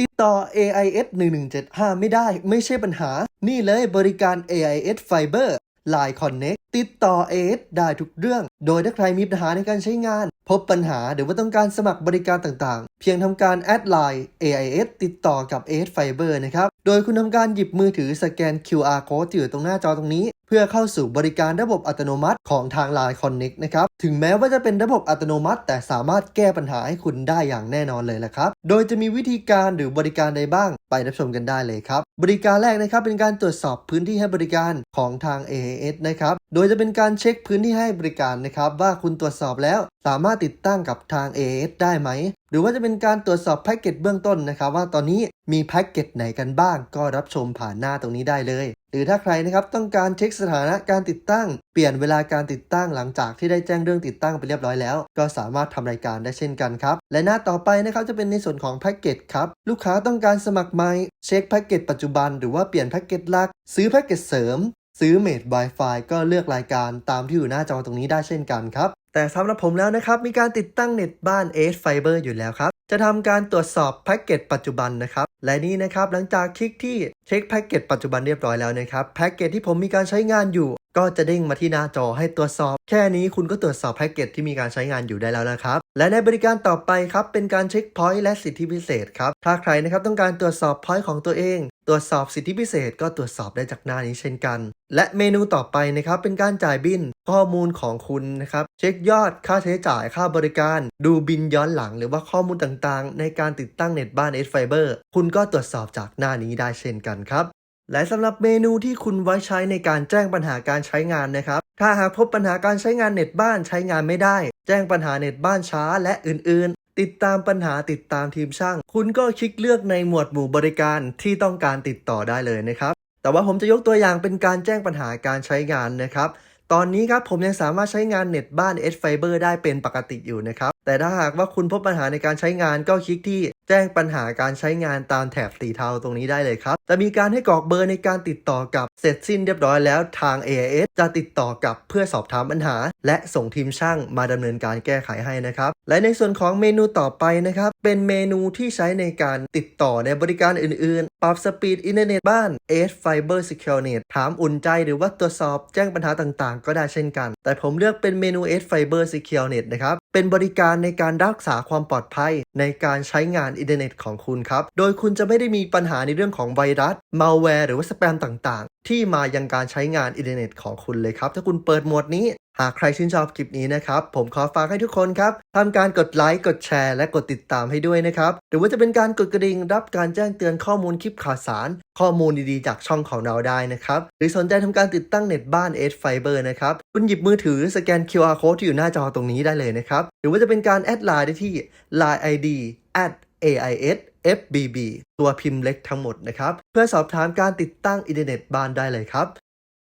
ติดต่อ AIS 1175 ไม่ได้ไม่ใช่ปัญหา นี่เลยบริการ AIS Fiber Line Connect ติดต่อ AIS ได้ทุกเรื่อง โดยถ้าใครมีปัญหาในการใช้งาน พบปัญหาหรือว่าต้องการสมัครบริการต่างๆ เพียงทำการแอดไลน์ AIS ติดต่อกับ AIS Fiber นะครับ โดยคุณทำการหยิบมือถือสแกน QR code ที่อยู่ตรงหน้าจอตรงนี้ เพื่อเข้าสู่บริการระบบอัตโนมัติของทาง Line Connect นะครับ ถึงแม้ว่าจะเป็นระบบอัตโนมัติ แต่สามารถแก้ปัญหาให้คุณได้อย่างแน่นอนเลยละครับ โดยจะมีวิธีการหรือบริการใดบ้าง ไปรับชมกันได้เลยครับ บริการแรกนะครับเป็นการตรวจสอบพื้นที่ให้บริการของทาง AIS นะครับ โดยจะเป็นการเช็คพื้นที่ให้บริการนะครับ ว่าคุณตรวจสอบแล้วสามารถติดตั้งกับทาง AS ได้ไหม หรือว่าจะเป็นการตรวจสอบแพ็กเกจเบื้องต้นนะครับ ว่าตอนนี้มีแพ็กเกจไหนกันบ้าง ก็รับชมผ่านหน้าตรงนี้ได้เลย หรือถ้าใครนะครับต้องการเช็คสถานะการติดตั้ง เปลี่ยนเวลาการติดตั้งหลังจากที่ได้แจ้งเรื่องติดตั้งไปเรียบร้อยแล้ว ก็สามารถทำรายการได้เช่นกันครับและหน้าต่อไปนะครับจะเป็นในส่วนของแพ็กเกจครับลูกค้าต้องการสมัครใหม่เช็คแพ็กเกจปัจจุบันหรือว่าเปลี่ยนแพ็กเกจหลัก ซื้อแพ็กเกจเสริม ซื้อเมด Wi-Fi ก็เลือกรายการตามที่อยู่หน้าจอตรงนี้ได้เช่นกันครับ แต่สำหรับผมแล้วนะครับ มีการติดตั้งเน็ตบ้าน a อ Fiber อยู่แล้วครับ จะทำการตรวจสอบแพ็กเกจปัจจุบันนะครับ และนี่นะครับหลังจากคลิกที่เช็คแพ็กเกจปัจจุบันเรียบร้อยแล้วนะครับแพ็กเกจที่ผมมีการใช้งานอยู่ ก็จะเด้งมาที่หน้าจอให้ตรวจสอบ แค่นี้คุณก็ตรวจสอบแพ็กเกจที่มีการใช้งานอยู่ได้แล้วนะครับ และในบริการต่อไปครับเป็นการเช็คพอยต์และสิทธิพิเศษครับ ถ้าใครนะครับต้องการตรวจสอบพอยต์ของตัวเอง ตรวจสอบสิทธิพิเศษก็ตรวจสอบได้จากหน้านี้เช่นกัน และเมนูต่อไปนะครับเป็นการจ่ายบินข้อมูลของคุณนะครับเช็คยอดค่าใช้จ่ายค่าบริการ ดูบินย้อนหลังหรือว่าข้อมูลต่างๆ ในการติดตั้งเน็ตบ้าน S Fiber คุณก็ตรวจสอบจากหน้านี้ได้เช่นกันครับ และสำหรับเมนูที่คุณไว้ใช้ในการแจ้งปัญหาการใช้งานนะครับ ถ้าหากพบปัญหาการใช้งานเน็ตบ้านใช้งานไม่ได้ แจ้งปัญหาเน็ตบ้านช้าและอื่น ๆ ติดตามปัญหาติดตามทีมช่าง คุณก็คลิกเลือกในหมวดหมู่บริการที่ต้องการติดต่อได้เลยนะครับ แต่ว่าผมจะยกตัวอย่างเป็นการแจ้งปัญหาการใช้งานนะครับ ตอนนี้ครับผมยังสามารถใช้งานเน็ตบ้าน S Fiber ได้เป็นปกติอยู่นะครับ แต่ถ้าหากว่าคุณพบปัญหาในการใช้งานก็คลิกที่ แจ้งปัญหาการใช้งานตามแถบสีเทาตรงนี้ได้เลยครับจะมีการให้กรอกเบอร์ในการติดต่อกับเสร็จสิ้นเรียบร้อยแล้วทาง AIS จะติดต่อกับเพื่อสอบถามปัญหา และส่งทีมช่างมาดำเนินการแก้ไขให้นะครับ และในส่วนของเมนูต่อไปนะครับ เป็นเมนูที่ใช้ในการติดต่อในบริการอื่นๆ ปรับสปีดอินเทอร์เน็ตบ้าน AS Fiber Secure Net ถามอุ่นใจหรือว่าตรวจสอบแจ้งปัญหาต่างๆ ก็ได้เช่นกัน แต่ผมเลือกเป็นเมนู AS Fiber Secure Net นะครับ เป็นบริการในการรักษาความปลอดภัย ในการใช้งานอินเทอร์เน็ตของคุณครับ โดยคุณจะไม่ได้มีปัญหาในเรื่องของไวรัสมัลแวร์หรือว่าสแปมต่างๆ ที่มายังการใช้งานอินเทอร์เน็ตของคุณเลยครับ ถ้าคุณเปิดโหมดนี้ หากใครชื่นชอบคลิปนี้นะครับ ผมขอฝากให้ทุกคนครับทำการกดไลค์กดแชร์และกดติดตามให้ด้วยนะครับหรือว่าจะเป็นการกดกระดิ่งรับการแจ้งเตือนข้อมูลคลิปข่าวสาร ข้อมูลดีๆ จากช่องของเราได้นะครับ หรือสนใจทำการติดตั้งเน็ตบ้าน Edge Fiber นะครับ คุณหยิบมือถือสแกน QR code ที่อยู่หน้าจอตรงนี้ได้เลยนะครับ หรือว่าจะเป็นการแอดไลน์ได้ที่ Line ID AIS FBB ตัวพิมพ์เล็กทั้งหมดนะครับ เพื่อสอบถามการติดตั้งอินเทอร์เน็ตบ้านได้เลยครับ